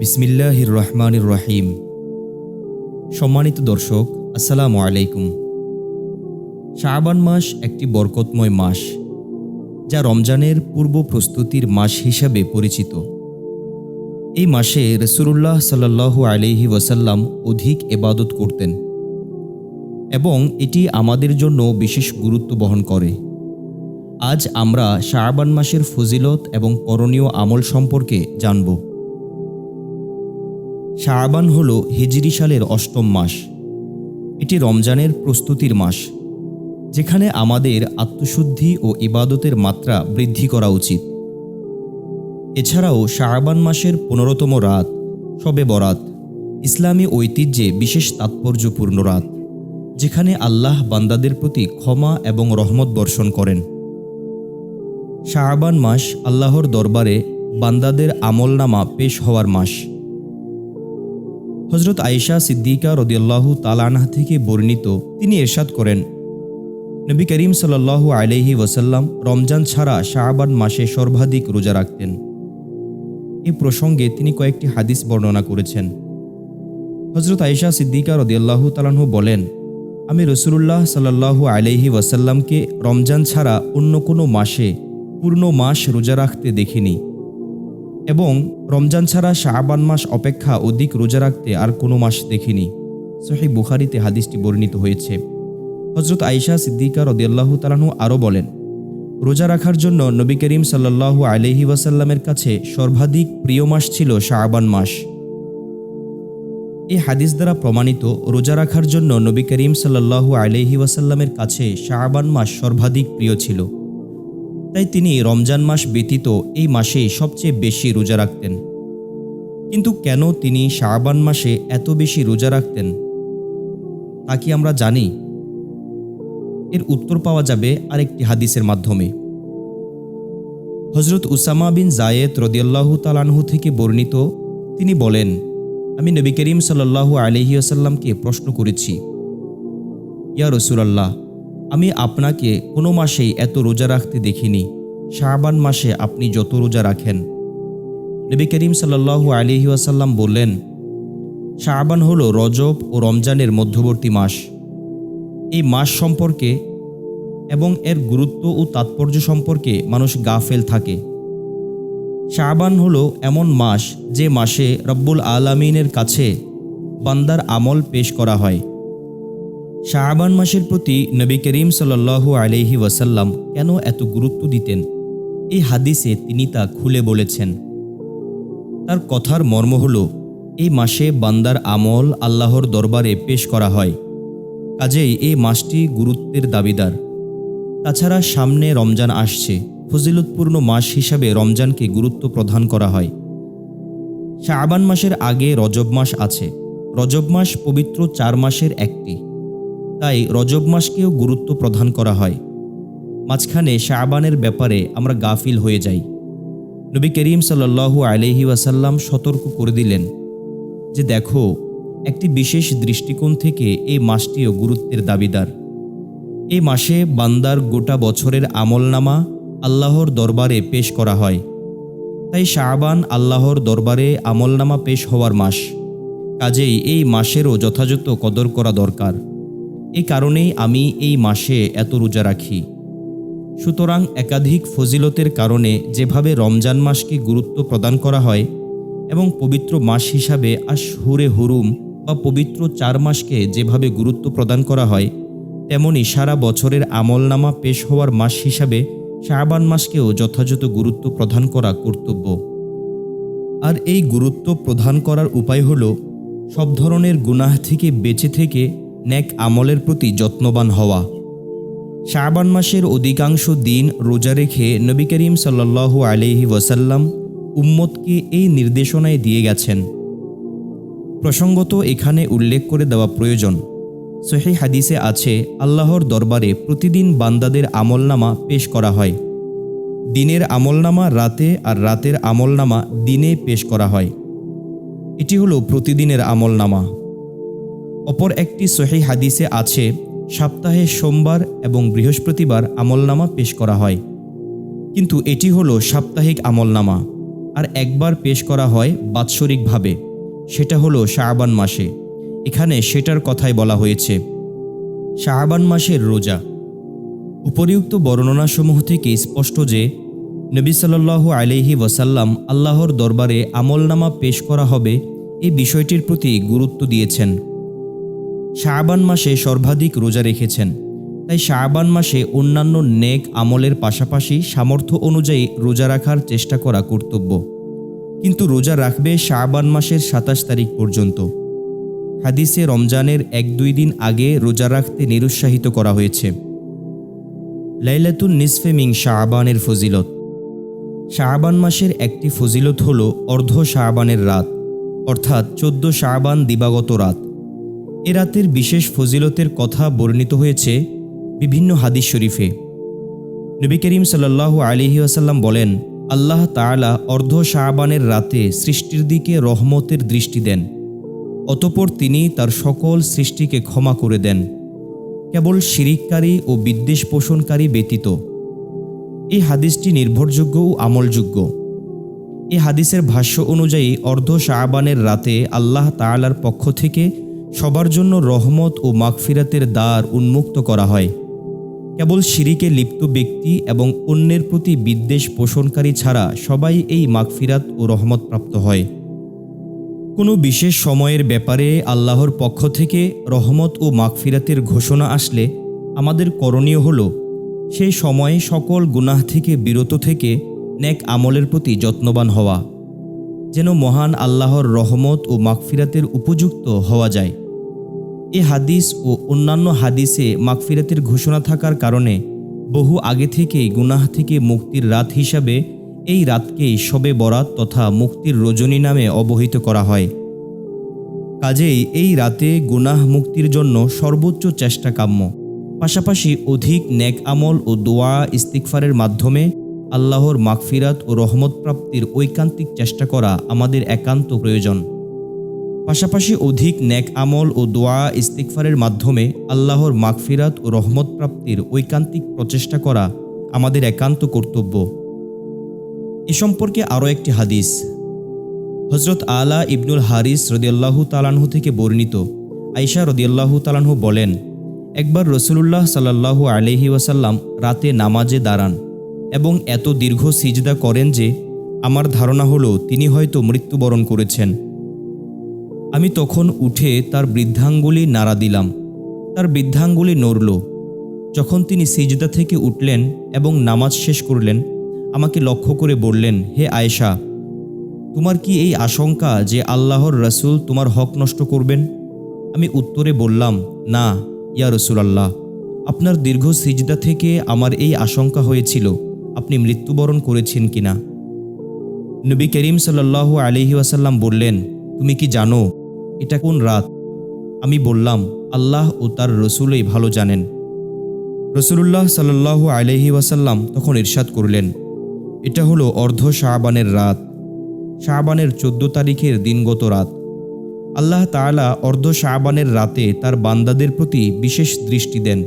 বিসমিল্লাহির রহমানির রহিম সম্মানিত দর্শক, আসসালামু আলাইকুম। শাবান মাস একটি বরকতময় মাস, যা রমজানের পূর্ব প্রস্তুতির মাস হিসাবে পরিচিত। এই মাসে রসুল্লাহ সাল্লাহু আলহি ওয়াসাল্লাম অধিক এবাদত করতেন এবং এটি আমাদের জন্য বিশেষ গুরুত্ব বহন করে। আজ আমরা শাবান মাসের ফজিলত এবং করণীয় আমল সম্পর্কে জানব। শাবান হল হিজরি সালের অষ্টম মাস। এটি রমজানের প্রস্তুতির মাস, যেখানে আমাদের আত্মশুদ্ধি ও ইবাদতের মাত্রা বৃদ্ধি করা উচিত। এছাড়াও শাহবান মাসের পনেরোতম রাত শবে বরাত, ইসলামী ঐতিহ্যে বিশেষ তাৎপর্যপূর্ণ রাত, যেখানে আল্লাহ বান্দাদের প্রতি ক্ষমা এবং রহমত বর্ষণ করেন। শাহবান মাস আল্লাহর দরবারে বান্দাদের আমলনামা পেশ হওয়ার মাস। হজরত আয়েশা সিদ্দিকা রদিয়াল্লাহু তালানহা থেকে বর্ণিত, তিনি এরশাদ করেন, নবী করিম সাল্লাল্লাহু আলহি ওয়াসাল্লাম রমজান ছাড়া শাহবান মাসে সর্বাধিক রোজা রাখতেন। এ প্রসঙ্গে তিনি কয়েকটি হাদিস বর্ণনা করেছেন। হজরত আয়েশা সিদ্দিকা রদিয়াল্লাহু তালাহু বলেন, আমি রসুল্লাহ সাল্লাহু আলহি ওয়াসাল্লামকে রমজান ছাড়া অন্য কোনো মাসে পূর্ণ মাস রোজা রাখতে দেখিনি। এবং রমজান ছাড়া শাহবান মাস অপেক্ষা অধিক রোজা রাখতে আর কোনো মাস দেখিনি। সহি বুখারিতে হাদিসটি বর্ণিত হয়েছে। হজরত আইসা সিদ্দিকা রদিয়াল্লাহু তালাহু আরও বলেন, রোজা রাখার জন্য নবী করিম সাল্লাহু আলহি ওয়াসাল্লামের কাছে সর্বাধিক প্রিয় মাস ছিল শাহবান মাস। এই হাদিস দ্বারা প্রমাণিত, রোজা রাখার জন্য নবী করিম সাল্লাহু আলহি ওয়াসাল্লামের কাছে শাহবান মাস সর্বাধিক প্রিয় ছিল। তাই তিনি রমজান মাস ব্যতীত এই মাসেই সবচেয়ে বেশি রোজা রাখতেন। কিন্তু কেন তিনি শাহবান মাসে এত বেশি রোজা রাখতেন? তা কি আমরা জানি? এর উত্তর পাওয়া যাবে আরেকটি হাদিসের মাধ্যমে। হজরত উসামা বিন জায়েদ রদিয়াল্লাহু তালানহু থেকে বর্ণিত তিনি বলেন, আমি নবী করিম সাল্লাহু আলহি আসাল্লামকে প্রশ্ন করেছি, ইয়া রসুলাল্লাহ আমি আপনাকে কোনো মাসেই এত রোজা রাখতে দেখিনি। শাহবান মাসে আপনি যত রোজা রাখেন। নবী করিম সাল্লাহু আলহি আসাল্লাম বললেন শাহবান হল রজব ও রমজানের মধ্যবর্তী মাস। এই মাস সম্পর্কে এবং এর গুরুত্ব ও তাৎপর্য সম্পর্কে মানুষ গাফেল থাকে। শাহবান হল এমন মাস যে মাসে রব্বুল আলমিনের কাছে বান্দার আমল পেশ করা হয়। শাহবান মাসের প্রতি নবী করিম সাল্লু আলহি ওয়াসাল্লাম কেন এত গুরুত্ব দিতেন? এই হাদিসে তিনি তা খুলে বলেছেন। তার কথার মর্ম হল, এই মাসে বান্দার আমল আল্লাহর দরবারে পেশ করা হয়। কাজেই এই মাসটি গুরুত্বের দাবিদার। তাছাড়া সামনে রমজান আসছে, ফজিলতপূর্ণ মাস হিসাবে রমজানকে গুরুত্ব প্রদান করা হয়। শাহবান মাসের আগে রজব মাস আছে। রজব মাস পবিত্র চার মাসের একটি। তাই রজব মাসকেও গুরুত্ব প্রদান করা হয়। মাঝখানে শাহবানের ব্যাপারে আমরা গাফিল হয়ে যাই। নবী করিম সাল্লু আলহি ওয়াসাল্লাম সতর্ক করে দিলেন যে দেখো, একটি বিশেষ দৃষ্টিকোণ থেকে এই মাসটিও গুরুত্বের দাবিদার। এই মাসে বান্দার গোটা বছরের আমলনামা আল্লাহর দরবারে পেশ করা হয়। তাই শাহবান আল্লাহর দরবারে আমলনামা পেশ হওয়ার মাস। কাজেই এই মাসেরও যথাযথ কদর করা দরকার। এই কারণেই আমি এই মাসে এত রোজা রাখি। সুতরাং একাধিক ফজিলতের কারণে যেভাবে রমজান মাসকে গুরুত্ব প্রদান করা হয় এবং পবিত্র মাস হিসাবে আশহুরে হুরুম বা পবিত্র চার মাসকে যেভাবে গুরুত্ব প্রদান করা হয়, তেমনি সারা বছরের আমলনামা পেশ হওয়ার মাস হিসাবে শাহবান মাসকেও যথাযথ গুরুত্ব প্রদান করা কর্তব্য। আর এই গুরুত্ব প্রদান করার উপায় হল, সব ধরনের গুনাহ থেকে বেঁচে থেকে ন্যাক আমলের প্রতি যত্নবান হওয়া। শাহবান মাসের অধিকাংশ দিন রোজা রেখে নবী করিম সাল্লাহ আলহি ওয়াসাল্লাম উম্মতকে এই নির্দেশনায় দিয়ে গেছেন। প্রসঙ্গত এখানে উল্লেখ করে দেওয়া প্রয়োজন, সহি হাদিসে আছে, আল্লাহর দরবারে প্রতিদিন বান্দাদের আমলনামা পেশ করা হয়। দিনের আমলনামা রাতে আর রাতের আমলনামা দিনে পেশ করা হয়। এটি হলো প্রতিদিনের আমলনামা। অপর একটি সহি হাদিসে আছে, সপ্তাহে সোমবার এবং বৃহস্পতিবার আমলনামা পেশ করা হয়। কিন্তু এটি হলো সাপ্তাহিক আমলনামা, আর একবার পেশ করা হয় বাৎসরিকভাবে। সেটা হলো শাহবান মাসে। এখানে সেটার কথাই বলা হয়েছে। শাহবান মাসের রোজা। উপরিউক্ত বর্ণনাসমূহ থেকে স্পষ্ট যে, নবী সাল্লাল্লাহু আলাইহি ওয়াসাল্লাম আল্লাহর দরবারে আমলনামা পেশ করা হবে এই বিষয়টির প্রতি গুরুত্ব দিয়েছেন। শাহবান মাসে সর্বাধিক রোজা রেখেছেন। তাই শাহবান মাসে অন্যান্য নেক আমলের পাশাপাশি সামর্থ্য অনুযায়ী রোজা রাখার চেষ্টা করা কর্তব্য। কিন্তু রোজা রাখবে শাহবান মাসের সাতাশ তারিখ পর্যন্ত। হাদিসে রমজানের এক দুই দিন আগে রোজা রাখতে নিরুৎসাহিত করা হয়েছে। লাইলাতুন নিসফে মিং শাহবানের ফজিলত। শাহবান মাসের একটি ফজিলত হল অর্ধ শাহবানের রাত, অর্থাৎ চোদ্দ শাহবান দিবাগত রাত। এ রাতের বিশেষ ফজিলতের কথা বর্ণিত হয়েছে বিভিন্ন হাদিস শরীফে। নবী করিম সাল্লাল্লাহু আলিহি আসাল্লাম বলেন, আল্লাহ তাআলা অর্ধ শাহবানের রাতে সৃষ্টির দিকে রহমতের দৃষ্টি দেন, অতপর তিনি তার সকল সৃষ্টিকে ক্ষমা করে দেন। কেবল শিরিককারী ও বিদ্বেষ পোষণকারী ব্যতীত। এই হাদিসটি নির্ভরযোগ্য ও আমলযোগ্য। এই হাদিসের ভাষ্য অনুযায়ী অর্ধ শাহবানের রাতে আল্লাহ তাআলার পক্ষ থেকে সবার জন্য রহমত ও মাগফিরাতের দ্বার উন্মুক্ত করা হয়। কেবল শিরিকে লিপ্ত ব্যক্তি এবং অন্যের প্রতি বিদ্বেষ পোষণকারী ছাড়া সবাই এই মাগফিরাত ও রহমত প্রাপ্ত হয়। কোনো বিশেষ সময়ের ব্যাপারে আল্লাহর পক্ষ থেকে রহমত ও মাগফিরাতের ঘোষণা আসলে আমাদের করণীয় হল সেই সময়ে সকল গুনাহ থেকে বিরত থেকে নেক আমলের প্রতি যত্নবান হওয়া, যেন মহান আল্লাহর রহমত ও মাগফিরাতের উপযুক্ত হওয়া যায়। এ হাদিস ও অন্যান্য হাদিসে মাগফিরাতের ঘোষণা থাকার কারণে বহু আগে থেকেই গুনাহ থেকে মুক্তির রাত হিসাবে এই রাতকেই শবে বরাত তথা মুক্তির রজনী নামে অবহিত করা হয়। কাজেই এই রাতে গুনাহ মুক্তির জন্য সর্বোচ্চ চেষ্টা কাম্য। পাশাপাশি অধিক নেক আমল ও দোয়া ইস্তিকফারের মাধ্যমে আল্লাহর মাগফিরাত ও রহমত প্রাপ্তির ঐকান্তিক চেষ্টা করা আমাদের একান্ত প্রয়োজন। পাশাপাশি অধিক নেক আমল ও দোয়া ইস্তিকফারের মাধ্যমে আল্লাহর মাগফিরাত ও রহমত প্রাপ্তির ঐকান্তিক প্রচেষ্টা করা আমাদের একান্ত কর্তব্য। এ সম্পর্কে আরও একটি হাদিস। হজরত আলা ইবনুল হারিস রদিয়াল্লাহু তালানহু থেকে বর্ণিত। আইসা রদিয়াল্লাহু তালানহু বলেন, একবার রসুলুল্লাহ সাল্লাল্লাহু আলহি ওয়াসাল্লাম রাতে নামাজে দাঁড়ান এবং এত দীর্ঘ সিজদা করেন যে, আমার ধারণা হলো তিনি হয়তো মৃত্যুবরণ করেছেন। আমি তখন উঠে তার বৃদ্ধাঙ্গুলি নাড়া দিলাম। তার বৃদ্ধাঙ্গুলি নড়ল। যখন তিনি সিজদা থেকে উঠলেন এবং নামাজ শেষ করলেন, আমাকে লক্ষ্য করে বললেন, হে আয়েশা, তোমার কি এই আশঙ্কা যে আল্লাহর রসুল তোমার হক নষ্ট করবেন? আমি উত্তরে বললাম, না, ইয়া রসুল আল্লাহ আপনার দীর্ঘ সিজদা থেকে আমার এই আশঙ্কা হয়েছিল, আপনি মৃত্যুবরণ করেছেন কিনা? নবী করিম সাল্লাল্লাহু আলহি ওয়াসাল্লাম বললেন, তুমি কি জানো এটা কোন রাত? আমি বললাম, আল্লাহ ও তার রসুলই ভালো জানেন। রসুলুল্লাহ সাল্লাল্লাহু আলহি ওয়াসাল্লাম তখন ইরশাদ করলেন, এটা হলো অর্ধ শাহবানের রাত। শাহবানের চোদ্দ তারিখের দিনগত রাত। আল্লাহ তাআলা অর্ধ শাহবানের রাতে তার বান্দাদের প্রতি বিশেষ দৃষ্টি দেন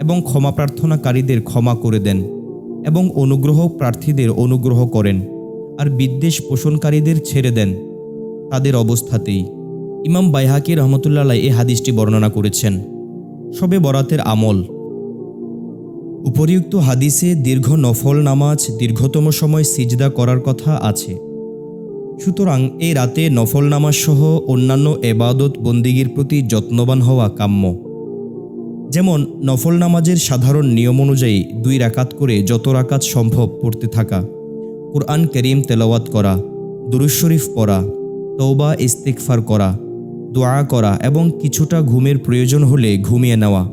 এবং ক্ষমা প্রার্থনাকারীদের ক্ষমা করে দেন এবং অনুগ্রহ প্রার্থীদের অনুগ্রহ করেন আর বিদ্বেষ পোষণকারীদের ছেড়ে দেন। তাদের অবস্থাতেই ইমাম বাইহাকি রহমতুল্লাহ এ হাদিসটি বর্ণনা করেছেন। সবে বরাতের আমল। উপরিউক্ত হাদিসে দীর্ঘ নফল নামাজ, দীর্ঘতম সময় সিজদা করার কথা আছে। সুতরাং এই রাতে নফল নামাজ সহ অন্যান্য এবাদত বন্দিগির প্রতি যত্নবান হওয়া কাম্য। যেমন, নফল নামাজের সাধারণ নিয়ম অনুযায়ী দুই রাকাত করে যত রাকাত সম্ভব পড়তে থাকা, কোরআন করিম তেলাওয়াত করা দুরুজ শরীফ পড়া তৌবা ইস্তেকফার করা দোয়া করা এবং কিছুটা ঘুমের প্রয়োজন হলে ঘুমিয়ে নেওয়া।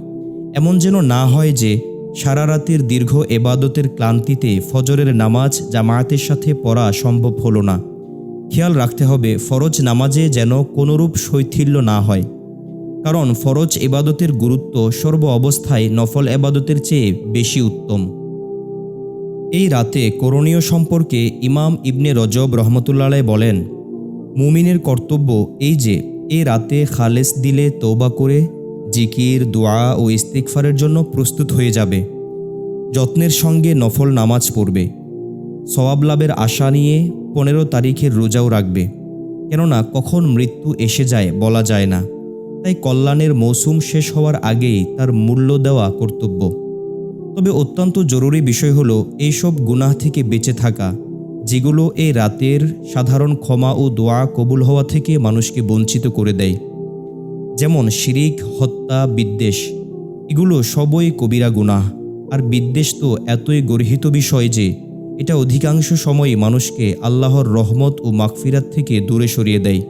এমন যেন না হয় যে, সারা রাতের দীর্ঘ এবাদতের ক্লান্তিতে ফজরের নামাজ জামায়াতের সাথে পড়া সম্ভব হলো না। খেয়াল রাখতে হবে, ফরজ নামাজে যেন কোনোরূপ শৈথিল্য না হয়। কারণ ফরজ এবাদতের গুরুত্ব সর্ব অবস্থায় নফল এবাদতের চেয়ে বেশি উত্তম। এই রাতে করণীয় সম্পর্কে ইমাম ইবনে রজব রহমতুল্লাহ বলেন, মুমিনের কর্তব্য এই যে এই রাতে খালেস দিলে তৌবা করে জিকির, দোয়া ও ইস্তিকফারের জন্য প্রস্তুত হয়ে যাবে। যত্নের সঙ্গে নফল নামাজ পড়বে। সওয়াব লাভের আশা নিয়ে পনেরো তারিখের রোজাও রাখবে। কেননা কখন মৃত্যু এসে যায় বলা যায় না। তাই কল্যাণের মৌসুম শেষ হওয়ার আগেই তার মূল্য দেওয়া কর্তব্য। তবে অত্যন্ত জরুরি বিষয় হলো এইসব গুনাহ থেকে বেঁচে থাকা। যেগুলো এই রাতের সাধারণ ক্ষমা ও দোয়া কবুল হওয়া থেকে মানুষকে বঞ্চিত করে দেয়। যেমন শিরিক, হত্যা, বিদ্বেষ, এগুলো সবই কবিরা গুনাহ। আর বিদ্বেষ তো এতই গর্হিত বিষয় যে এটা অধিকাংশ সময় মানুষকে আল্লাহর রহমত ও মাগফিরাত থেকে দূরে সরিয়ে দেয়।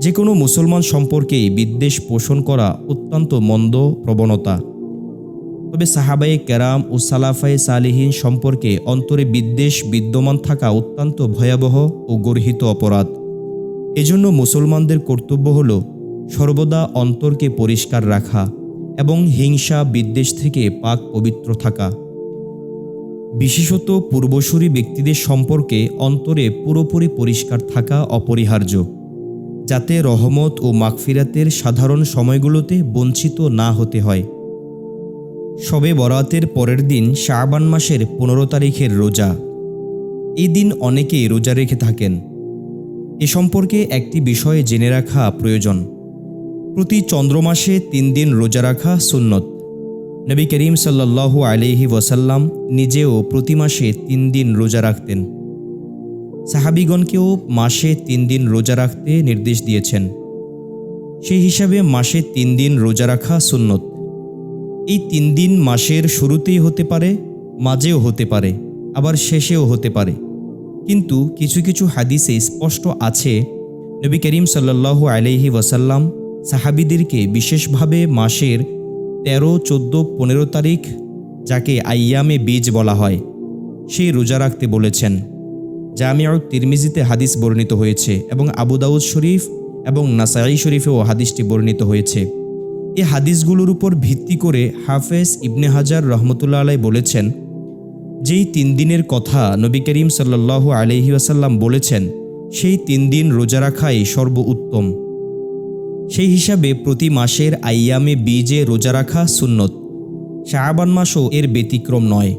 যে কোনো মুসলমান সম্পর্কেই বিদ্বেষ পোষণ করা অত্যন্ত মন্দ প্রবণতা। তবে সাহাবায়ে কেরাম ও সালাফায়ে সালিহীন সম্পর্কে অন্তরে বিদ্বেষ বিদ্যমান থাকা অত্যন্ত ভয়াবহ ও গর্হিত অপরাধ। এজন্য মুসলমানদের কর্তব্য হল সর্বদা অন্তরকে পরিষ্কার রাখা এবং হিংসা বিদ্বেষ থেকে পাক পবিত্র থাকা। বিশেষত পূর্বসূরি ব্যক্তিদের সম্পর্কে অন্তরে পুরোপুরি পরিষ্কার থাকা অপরিহার্য, যাতে রহমত ও মাগফিরাতের সাধারণ সময়গুলোতে বঞ্চিত না হতে হয়। শবে বরাতের পরের দিন শাবান মাসের পনেরো তারিখের রোজা। এই দিন অনেকেই রোজা রেখে থাকেন। এ সম্পর্কে একটি বিষয়ে জেনে রাখা প্রয়োজন। প্রতি চন্দ্রমাসে তিন দিন রোজা রাখা সুন্নত। নবী করিম সাল্লাল্লাহু আলিহি ওয়াসাল্লাম নিজেও প্রতি মাসে তিন দিন রোজা রাখতেন। সাহাবিগণকেও মাসে তিন দিন রোজা রাখতে নির্দেশ দিয়েছেন। সেই হিসাবে মাসে তিন দিন রোজা রাখা সুন্নত। এই তিন দিন মাসের শুরুতেই হতে পারে, মাঝেও হতে পারে, আবার শেষেও হতে পারে। কিন্তু কিছু কিছু হাদিসে স্পষ্ট আছে, নবী করিম সাল্লাল্লাহু আলাইহি ওয়াসাল্লাম সাহাবিদেরকে বিশেষভাবে মাসের তেরো, চোদ্দ, পনেরো তারিখ, যাকে আইয়ামে বীজ বলা হয় সেই রোজা রাখতে বলেছেন। জামিয়াউ তিরমিজিতে হাদিস বর্ণিত হয়েছে এবং আবু দাউদ শরীফ এবং নাসাই শরীফেও হাদিসটি বর্ণিত হয়েছে। এই হাদিসগুলোর উপর ভিত্তি করে হাফেজ ইবনে হাজার রহমতুল্লা আলাই বলেছেন, যেই তিন দিনের কথা নবী করিম সাল্লাল্লাহু আলহি আসাল্লাম বলেছেন, সেই তিন দিন রোজা রাখাই সর্ব উত্তম সেই হিসাবে প্রতি মাসের আইয়ামে বীজে রোজা রাখা সুন্নত। শাহবান মাসও এর ব্যতিক্রম নয়।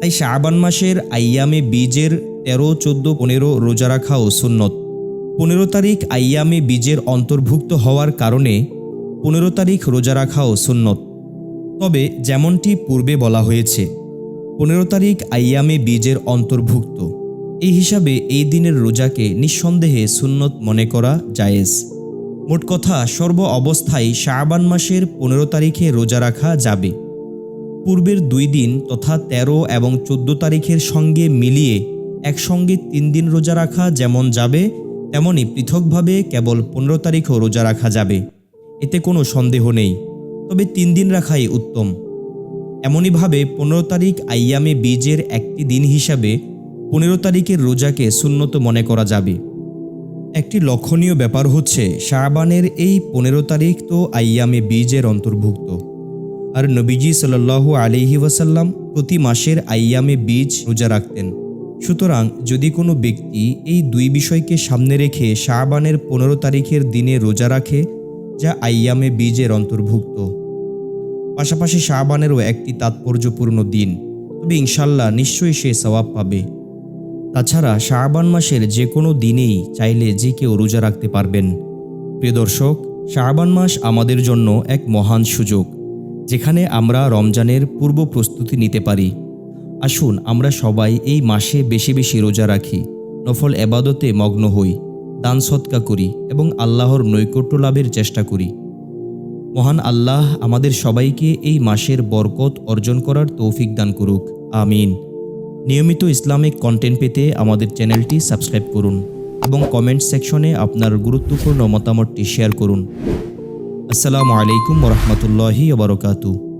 তাই শাহবান মাসের আইয়ামে বীজের তেরো, চোদ্দ, পনেরো রোজা রাখাও সুন্নত। পনেরো তারিখ আইয়ামে বীজের অন্তর্ভুক্ত হওয়ার কারণে পনেরো তারিখ রোজা রাখাও সুন্নত। তবে যেমনটি পূর্বে বলা হয়েছে, পনেরো তারিখ আইয়ামে বীজের অন্তর্ভুক্ত। এই হিসাবে এই দিনের রোজাকে নিঃসন্দেহে সুন্নত মনে করা জায়েজ। মোট কথা, সর্ব অবস্থায় শাবান মাসের পনেরো তারিখে রোজা রাখা যাবে। পূর্বের দুই দিন তথা ১৩ এবং ১৪ তারিখের সঙ্গে মিলিয়ে একসঙ্গে তিন দিন রোজা রাখা যেমন যাবে, তেমনি পৃথকভাবে কেবল পনেরো তারিখও রোজা রাখা যাবে। এতে কোনো সন্দেহ নেই, তবে তিন দিন রাখাই উত্তম। এমনইভাবে পনেরো তারিখ আইয়ামে বীজের একটি দিন হিসাবে পনেরো তারিখের রোজাকে সুন্নত মনে করা যাবে। একটি লক্ষণীয় ব্যাপার হচ্ছে শাহবানের এই পনেরো তারিখ তো আইয়ামে বীজের অন্তর্ভুক্ত। আর নবীজি সাল্লাল্লাহু আলিহি ওয়াসাল্লাম প্রতি মাসের আইয়ামে বীজ রোজা রাখতেন। সুতরাং যদি কোনো ব্যক্তি এই দুই বিষয়কে সামনে রেখে শাহবানের পনেরো তারিখের দিনে রোজা রাখে যা আইয়ামে বীজের অন্তর্ভুক্ত। পাশাপাশি শাহবানেরও একটি তাৎপর্যপূর্ণ দিন। তবে ইনশাল্লাহ নিশ্চয়ই সে সওয়াব পাবে। তাছাড়া শাহবান মাসের যে কোনো দিনেই চাইলে যে কেউ রোজা রাখতে পারবেন। প্রিয় দর্শক শাহবান মাস আমাদের জন্য এক মহান সুযোগ, যেখানে আমরা রমজানের পূর্ব প্রস্তুতি নিতে পারি। আসুন আমরা সবাই এই মাসে বেশি বেশি রোজা রাখি, নফল এবাদতে মগ্ন হই। দান সৎকা করি এবং আল্লাহর নৈকট্য লাভের চেষ্টা করি। মহান আল্লাহ আমাদের সবাইকে এই মাসের বরকত অর্জন করার তৌফিক দান করুক। আমিন। নিয়মিত ইসলামিক কন্টেন্ট পেতে আমাদের চ্যানেলটি সাবস্ক্রাইব করুন এবং কমেন্ট সেকশনে আপনার গুরুত্বপূর্ণ মতামতটি শেয়ার করুন। আসসালামু আলাইকুম রহমতুল্লাহি ওবরকাতু